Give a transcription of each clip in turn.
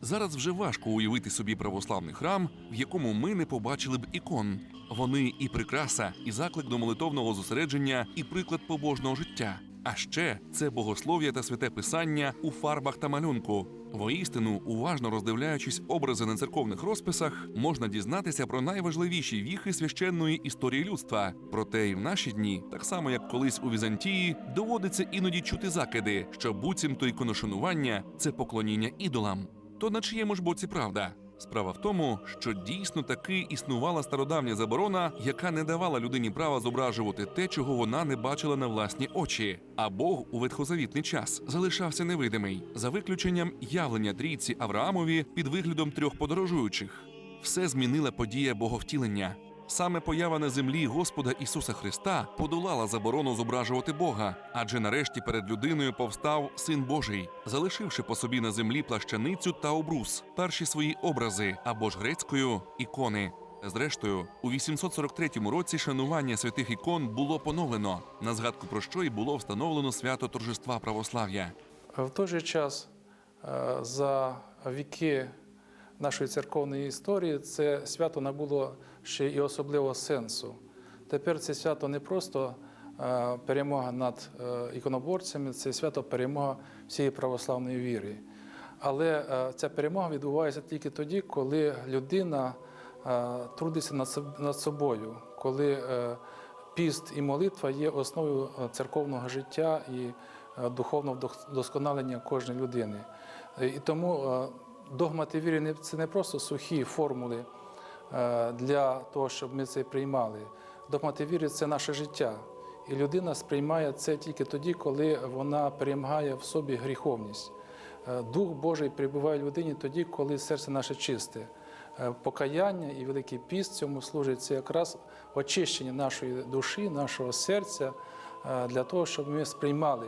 Зараз вже важко уявити собі православний храм, в якому ми не побачили б ікон. Вони і прикраса, і заклик до молитовного зосередження, і приклад побожного життя. А ще це богослов'я та святе писання у фарбах та малюнку. Воістину, уважно роздивляючись образи на церковних розписах, можна дізнатися про найважливіші віхи священної історії людства. Проте і в наші дні, так само як колись у Візантії, доводиться іноді чути закиди, що буцімто іконошанування це поклоніння ідолам. То на чиєму ж боці правда? Справа в тому, що дійсно таки існувала стародавня заборона, яка не давала людині права зображувати те, чого вона не бачила на власні очі. А Бог у ветхозавітний час залишався невидимий, за виключенням явлення трійці Авраамові під виглядом трьох подорожуючих. Все змінила подія боговтілення. Саме поява на землі Господа Ісуса Христа подолала заборону зображувати Бога, адже нарешті перед людиною повстав Син Божий, залишивши по собі на землі плащаницю та обрус, перші свої образи або ж грецькою ікони. Зрештою, у 843 році шанування святих ікон було поновлено, на згадку про що й було встановлено свято торжества православ'я. В той же час е, за віки нашої церковної історії це свято набуло ще і особливого сенсу. Тепер це свято не просто е, перемога над е, іконоборцями, це свято перемога всієї православної віри. Але е, ця перемога відбувається тільки тоді, коли людина трудиться над собою, коли піст і молитва є основою церковного життя і духовного вдосконалення кожної людини. І тому догмати віри це не просто сухі формули е, для того, щоб ми це приймали. Догмати віри це наше життя. І людина сприймає це тільки тоді, коли вона перемагає в собі гріховність. Е, Дух Божий прибуває в людині тоді, коли серце наше чисте. Е, Покаяння і Великий піст цьому служить це якраз очищення нашої душі, нашого серця для того, щоб ми сприймали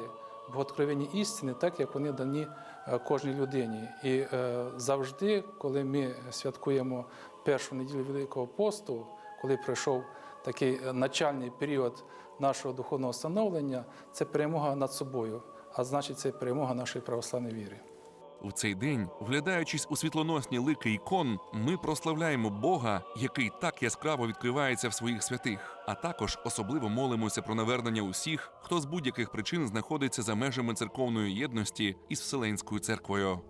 боготкровенні істини, так як вони дані е, кожній людині. І е, завжди, коли ми святкуємо першу неділю Великого посту, коли пройшов такий е, начальний період нашого духовного становлення, це перемога над собою, а значить, це перемога нашої православної віри. В цей день, вглядаючись у світлоносні лики ікон, ми прославляємо Бога, який так яскраво відкривається в своїх святих, а також особливо молимося про навернення усіх, хто з будь-яких причин знаходиться за межами церковної єдності із Вселенською церквою.